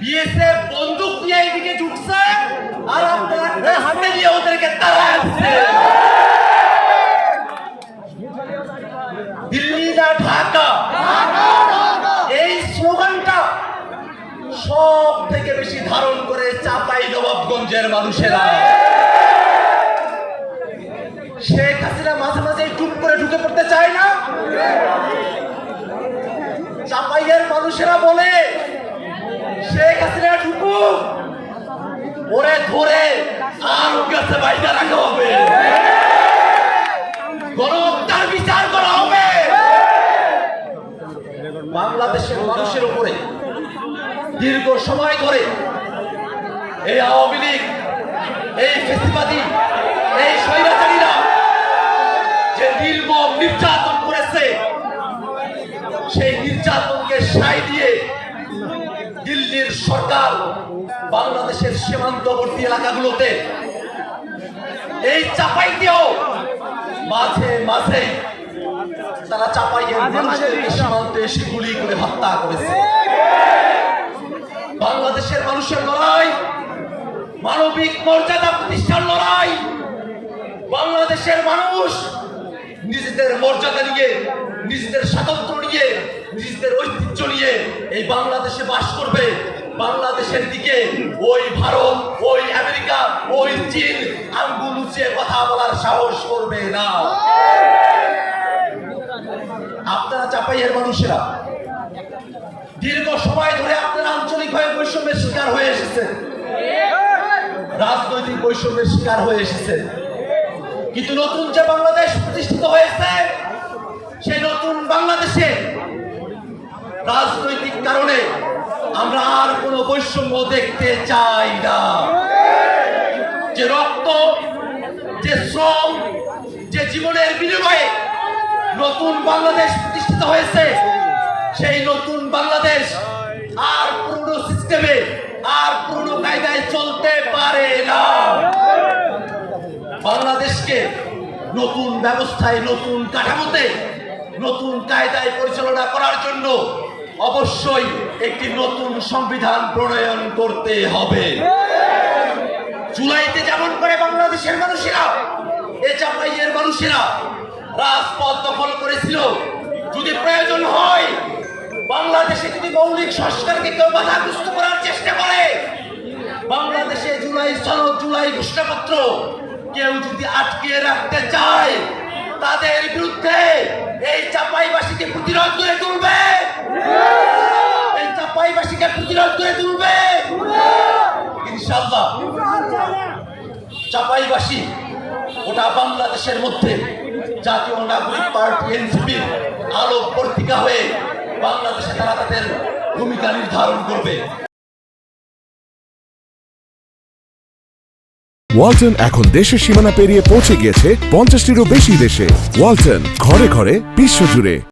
BSF বন্দুক নিয়ে এইদিকে ছুটছে আর আপনারা হাতে নিয়ে ওদেরকে তাড়ায় দিচ্ছে। দিল্লি না ঢাকা? এই স্লোগানটা সব থেকে বেশি ধারণ করে চাপাই নবাবগঞ্জের মানুষেরা। শেখ হাসিনা মাঝে মাঝে চুপ করে ঢুকে পড়তে চায় না? চাপাইয়ের মানুষেরা বলে ওরে ধরে আর কাছে বাইরে রাখা হবে। গণহত্যার বিচার করা হবে। বাংলাদেশের মানুষের উপরে দীর্ঘ সময় ধরে এই আওয়ামী লীগ, এই ফেসিবাদী, এই স্বৈরাচারীরা যে নির্মম নির্যাতন করেছে, সেই নির্যাতনকে সাই দিয়ে দিল্লির সরকার বাংলাদেশের সীমান্তবর্তী এলাকাগুলোতে এই চাপাইতেও মাঝে মাঝে তারা চাপাইয়ের মানুষদেরকে সীমান্তে এসে গুলি করে হত্যা করেছে। বাংলাদেশের মানুষের লড়াই মানবিক মর্যাদা প্রতিষ্ঠার লড়াই বাংলাদেশের মানুষ নিজেদের মর্যাদা নিয়ে নিজেদের স্বাতন্ত্র্য নিয়ে নিজেদের ঐতিহ্য নিয়ে এই বাংলাদেশে বাস করবে। বাংলাদেশের দিকে, ওই ভারত, ওই আমেরিকা, ওই চীন আঙ্গুল উঁচিয়ে কথা বলার সাহস করবে না। আপনারা চাপাইয়ের মানুষেরা, দীর্ঘ সময় ধরে আপনারা আঞ্চলিকভাবে বৈষম্যের শিকার হয়ে এসেছেন। রাজনৈতিক বৈষম্যের শিকার হয়ে এসেছেন। কিন্তু নতুন যে বাংলাদেশ প্রতিষ্ঠিত হয়েছে, সেই নতুন বাংলাদেশে রাজনৈতিক কারণে আমরা আর কোনো বৈষম্য দেখতে চাই না। যে রক্ত, যে শ্রম, যে জীবনের বিনিময়ে নতুন বাংলাদেশ প্রতিষ্ঠিত হয়েছে, সেই নতুন বাংলাদেশ আর পুরনো সিস্টেমে আর পুরনো কায়দায় চলতে পারে না। বাংলাদেশকে নতুন ব্যবস্থায়, নতুন কাঠামোতে, নতুন কায়দায় পরিচালনা করার জন্য অবশ্যই একটি নতুন সংবিধান প্রণয়ন করতে হবে। জুলাইতে যেমন করে বাংলাদেশের মানুষেরা, এ চাপাইয়ের মানুষেরা রাজপথ দখল করেছিল। যদি প্রয়োজন হয়, বাংলাদেশে যদি মৌলিক সংস্কারকে কেউ বাধাগ্রস্ত করার চেষ্টা করে, বাংলাদেশে জুলাই সনদ জুলাই ঘোষণাপত্র কেউ যদি আটকে রাখতে চায় চাপাইবাসী বাংলাদেশের মধ্যে জাতীয় নাগরিক পার্টি আলো পত্রিকা হয়ে বাংলাদেশে তারা তাদের ভূমিকা নির্ধারণ করবে। ওয়ালটন এখন দেশের সীমানা পেরিয়ে পৌঁছে গিয়েছে পঞ্চাশটিরও বেশি দেশে। ওয়ালটন ঘরে ঘরে বিশ্বজুড়ে